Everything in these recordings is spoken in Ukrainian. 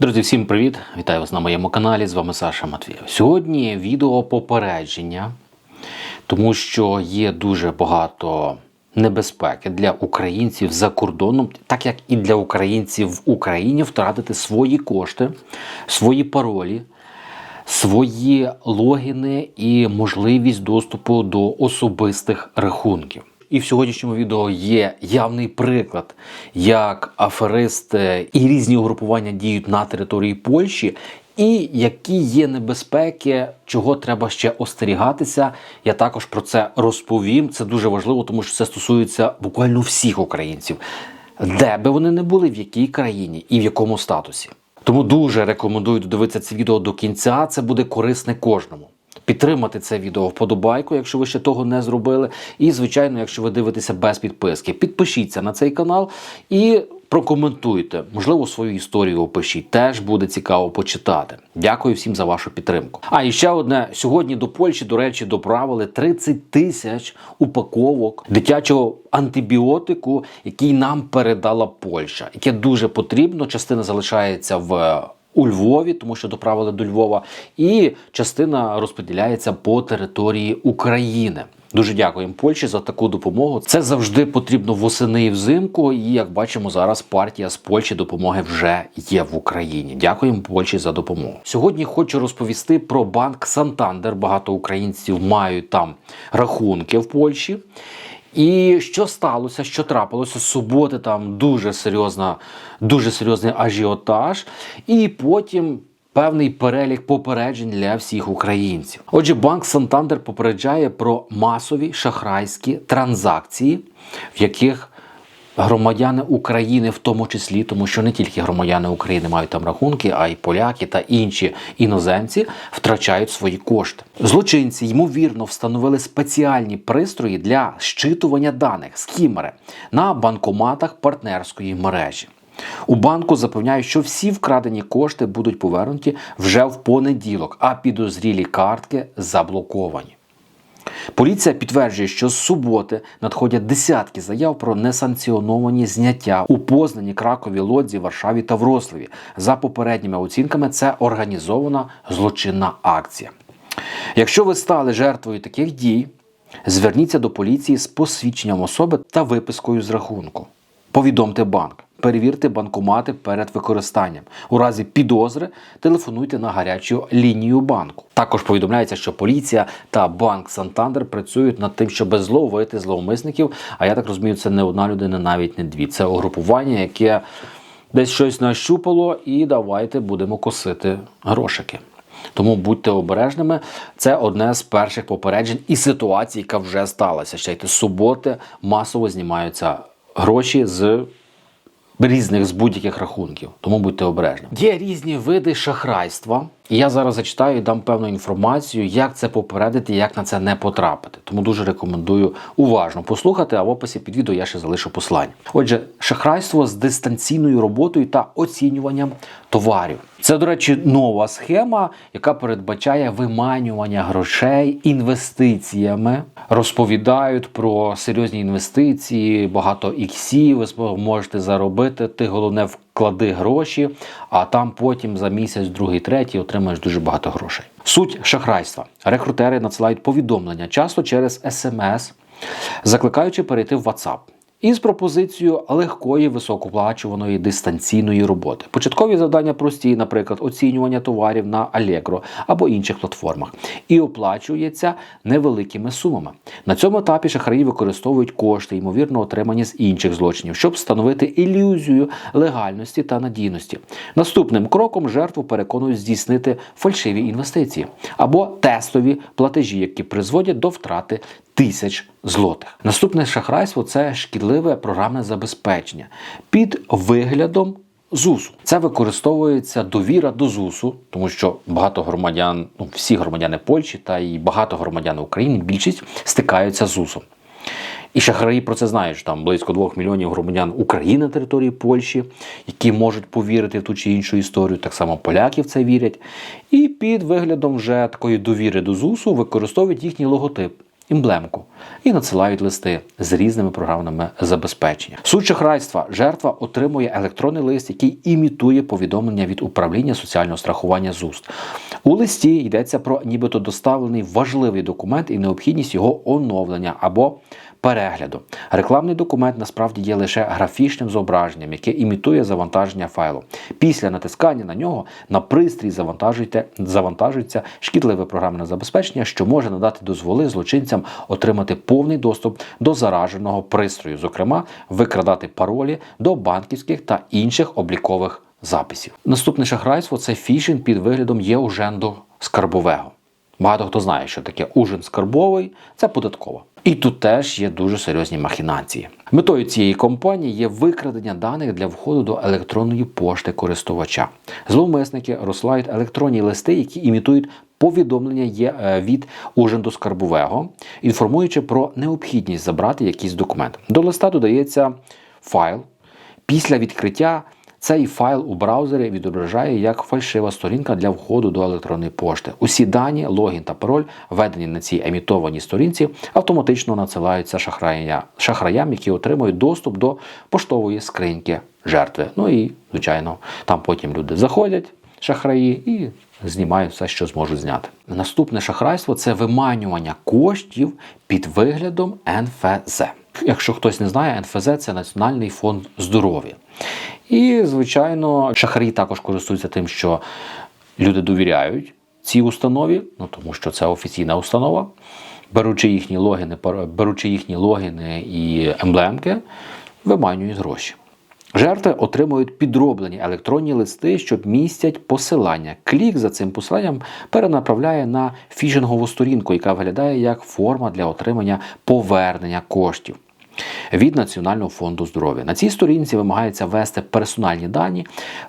Друзі, всім привіт! Вітаю вас на моєму каналі. З вами Саша Матвієв. Сьогодні відео попередження, тому що є дуже багато небезпеки для українців за кордоном, так як і для українців в Україні втратити свої кошти, свої паролі, свої логіни і можливість доступу до особистих рахунків. І в сьогоднішньому відео є явний приклад, як аферисти і різні угрупування діють на території Польщі, і які є небезпеки, чого треба ще остерігатися. Я також про це розповім. Це дуже важливо, тому що це стосується буквально всіх українців, де би вони не були, в якій країні і в якому статусі. Тому дуже рекомендую додивитися це відео до кінця. Це буде корисне кожному. Підтримати це відео вподобайку, якщо ви ще того не зробили. І, звичайно, якщо ви дивитеся без підписки, підпишіться на цей канал і прокоментуйте. Можливо, свою історію опишіть. Теж буде цікаво почитати. Дякую всім за вашу підтримку. А і ще одне: сьогодні до Польщі, до речі, доправили 30 тисяч упаковок дитячого антибіотику, який нам передала Польща, яке дуже потрібно. Частина залишається в. У Львові, тому що доправили до Львова, і частина розподіляється по території України. Дуже дякуємо Польщі за таку допомогу. Це завжди потрібно восени і взимку. І як бачимо, зараз партія з Польщі допомоги вже є в Україні. Дякуємо Польщі за допомогу. Сьогодні хочу розповісти про банк Сантандер. Багато українців мають там рахунки в Польщі. І що сталося, що трапилося суботи? Там дуже серйозна, дуже серйозний ажіотаж, і потім. Певний перелік попереджень для всіх українців. Отже, банк Сантандер попереджає про масові шахрайські транзакції, в яких громадяни України, в тому числі, тому що не тільки громадяни України мають там рахунки, а й поляки та інші іноземці втрачають свої кошти. Злочинці ймовірно встановили спеціальні пристрої для щитування даних скімери на банкоматах партнерської мережі. У банку запевняють, що всі вкрадені кошти будуть повернуті вже в понеділок, а підозрілі картки заблоковані. Поліція підтверджує, що з суботи надходять десятки заяв про несанкціоновані зняття у Познані, Кракові, Лодзі, Варшаві та Врославі. За попередніми оцінками, це організована злочинна акція. Якщо ви стали жертвою таких дій, зверніться до поліції з посвідченням особи та випискою з рахунку. Повідомте банк. Перевірте банкомати перед використанням. У разі підозри телефонуйте на гарячу лінію банку. Також повідомляється, що поліція та банк Сантандер працюють над тим, щоб зловити зловмисників. А я так розумію, це не одна людина, навіть не дві. Це угрупування, яке десь щось нащупало, і давайте будемо косити грошики. Тому будьте обережними. Це одне з перших попереджень і ситуацій, яка вже сталася. Ще й суботи масово знімаються гроші з різних з будь-яких рахунків, тому будьте обережні. Є різні види шахрайства, і я зараз зачитаю і дам певну інформацію, як це попередити, як на це не потрапити. Тому дуже рекомендую уважно послухати. А в описі під відео я ще залишу послання. Отже, шахрайство з дистанційною роботою та оцінюванням товарів. Це, до речі, нова схема, яка передбачає виманювання грошей інвестиціями. Розповідають про серйозні інвестиції, багато іксів ви можете заробити. Ти головне вклади гроші, а там потім за місяць, другий, третій отримаєш дуже багато грошей. Суть шахрайства. Рекрутери надсилають повідомлення часто через смс, закликаючи перейти в WhatsApp із пропозицією легкої високооплачуваної дистанційної роботи. Початкові завдання прості, наприклад, оцінювання товарів на Allegro або інших платформах, і оплачується невеликими сумами. На цьому етапі шахраї використовують кошти, ймовірно, отримані з інших злочинів, щоб встановити ілюзію легальності та надійності. Наступним кроком жертву переконують здійснити фальшиві інвестиції або тестові платежі, які призводять до втрати тисяч злотих. Наступне шахрайство це шкідливе програмне забезпечення під виглядом. ЗУСу це використовується довіра до ЗУСу, тому що багато громадян, ну всі громадяни Польщі та і багато громадян України, більшість стикаються з ЗУСом. І шахраї про це знають, що там близько 2 мільйонів громадян України на території Польщі, які можуть повірити в ту чи іншу історію. Так само поляки в це вірять. І під виглядом вже такої довіри до ЗУСу використовують їхній логотип. Емблемку і надсилають листи з різними програмами забезпечення. Суть шахрайства жертва отримує електронний лист, який імітує повідомлення від управління соціального страхування ЗУСТ. У листі йдеться про нібито доставлений важливий документ і необхідність його оновлення або перегляду. Рекламний документ насправді є лише графічним зображенням, яке імітує завантаження файлу. Після натискання на нього на пристрій завантажується шкідливе програмне забезпечення, що може надати дозволи злочинцям отримати повний доступ до зараженого пристрою, зокрема, викрадати паролі до банківських та інших облікових записів. Наступне шахрайство це фішинг під виглядом є уженду скарбового. Багато хто знає, що таке ужин скарбовий це податкова. І тут теж є дуже серйозні махінації. Метою цієї компанії є викрадення даних для входу до електронної пошти користувача. Зловмисники розсилають електронні листи, які імітують повідомлення є е, від ужинду скарбового, інформуючи про необхідність забрати якийсь документ. До листа додається файл. Після відкриття цей файл у браузері відображає як фальшива сторінка для входу до електронної пошти. Усі дані, логін та пароль, введені на цій емітованій сторінці, автоматично надсилаються шахрая- шахраям, які отримують доступ до поштової скриньки жертви. Ну і, звичайно, там потім люди заходять, шахраї, і знімають все, що зможуть зняти. Наступне шахрайство це виманювання коштів під виглядом НФЗ. Якщо хтось не знає, НФЗ це Національний фонд здоров'я. І, звичайно, шахраї також користуються тим, що люди довіряють цій установі, ну тому що це офіційна установа, беручи їхні логіни, беручи їхні логіни і емблемки, виманюють гроші. Жертви отримують підроблені електронні листи, що містять посилання. Клік за цим посиланням перенаправляє на фішингову сторінку, яка виглядає як форма для отримання повернення коштів від Національного фонду здоров'я. На цій сторінці вимагається ввести персональні дані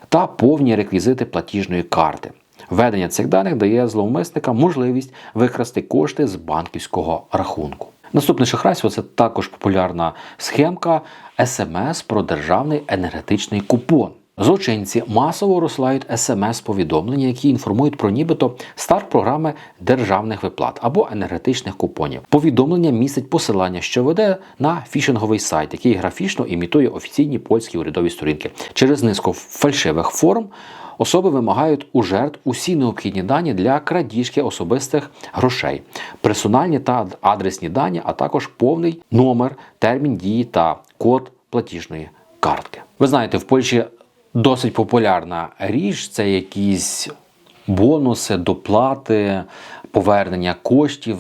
та повні реквізити платіжної карти. Введення цих даних дає зловмисникам можливість викрасти кошти з банківського рахунку. Наступне шахрайство це також популярна схемка СМС про державний енергетичний купон. Злочинці масово розсилають смс-повідомлення, які інформують про нібито старт програми державних виплат або енергетичних купонів. Повідомлення містить посилання, що веде на фішинговий сайт, який графічно імітує офіційні польські урядові сторінки. Через низку фальшивих форм особи вимагають у жертв усі необхідні дані для крадіжки особистих грошей, персональні та адресні дані, а також повний номер, термін дії та код платіжної картки. Ви знаєте, в Польщі досить популярна річ це якісь бонуси, доплати, повернення коштів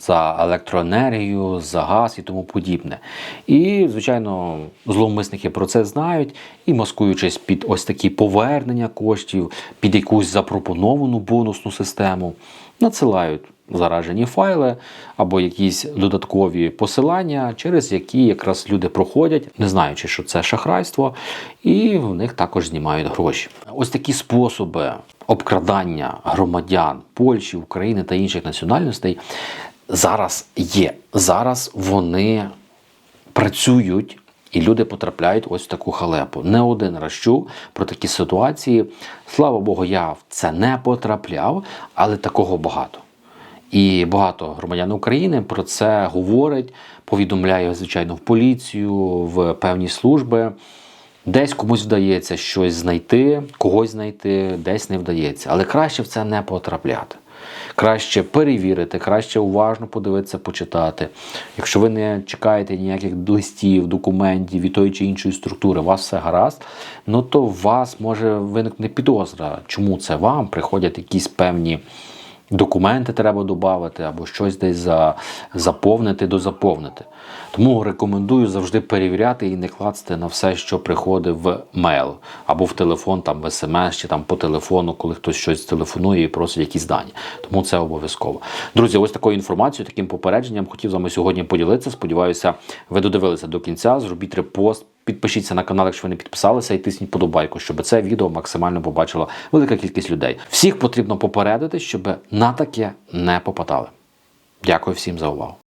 за електроенергію, за газ і тому подібне. І, звичайно, зловмисники про це знають і маскуючись під ось такі повернення коштів, під якусь запропоновану бонусну систему, надсилають заражені файли або якісь додаткові посилання, через які якраз люди проходять, не знаючи, що це шахрайство, і в них також знімають гроші. Ось такі способи обкрадання громадян Польщі, України та інших національностей зараз є. Зараз вони працюють. І люди потрапляють ось в таку халепу. Не один раз чув про такі ситуації. Слава Богу, я в це не потрапляв, але такого багато. І багато громадян України про це говорить, повідомляє, звичайно, в поліцію, в певні служби. Десь комусь вдається щось знайти, когось знайти, десь не вдається. Але краще в це не потрапляти. Краще перевірити, краще уважно подивитися, почитати. Якщо ви не чекаєте ніяких листів, документів від тої чи іншої структури, у вас все гаразд, ну то у вас може виникнути підозра, чому це вам приходять якісь певні документи треба додати або щось десь за, заповнити, дозаповнити. Тому рекомендую завжди перевіряти і не класти на все, що приходить в мейл або в телефон, там в смс чи там по телефону, коли хтось щось телефонує і просить якісь дані. Тому це обов'язково. Друзі, ось такою інформацією, таким попередженням хотів з вами сьогодні поділитися. Сподіваюся, ви додивилися до кінця. Зробіть репост. Підпишіться на канал, якщо ви не підписалися, і тисніть подобайку, щоб це відео максимально побачила велика кількість людей. Всіх потрібно попередити, щоб на таке не попадали. Дякую всім за увагу.